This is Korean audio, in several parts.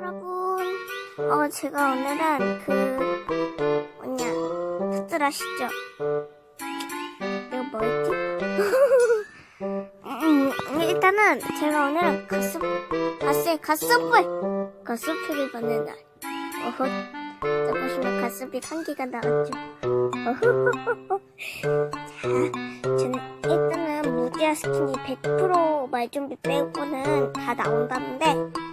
여러분. 어, 제가 오늘은 그, 뭐냐, 다들 아시죠? 이거 뭐였지? 음, 일단은 제가 오늘은 가슴, 가슴, 가슴풀! 가슴풀을 받는 날. 어허. 자, 보시면 가슴이 한 개가 나왔죠. 어허. 자, 일단은 무디아 스킨이 100% 말좀비 빼고는 다 나온다는데,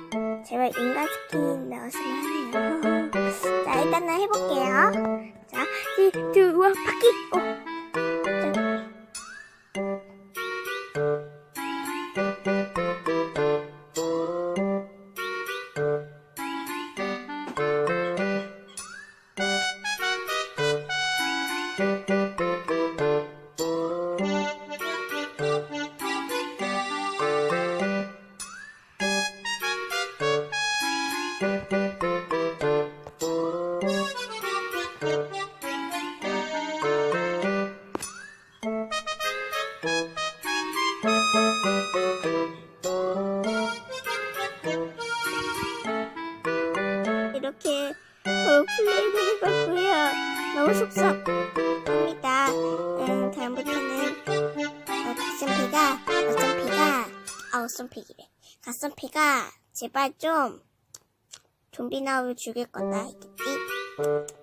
제발 인간 스킨 나왔으면 하네요. 자, 일단은 해볼게요. 자, 이, 두, 와, 바퀴! 어. 자. 이렇게 어, 플레이를 해봤고요. 너무 속상합니다. 음, 다음부터는 어, 가슴피가 어썸피가 아 어썸피기래. 가슴피가 제발 좀 좀비 나오면 죽일 거다 알겠지?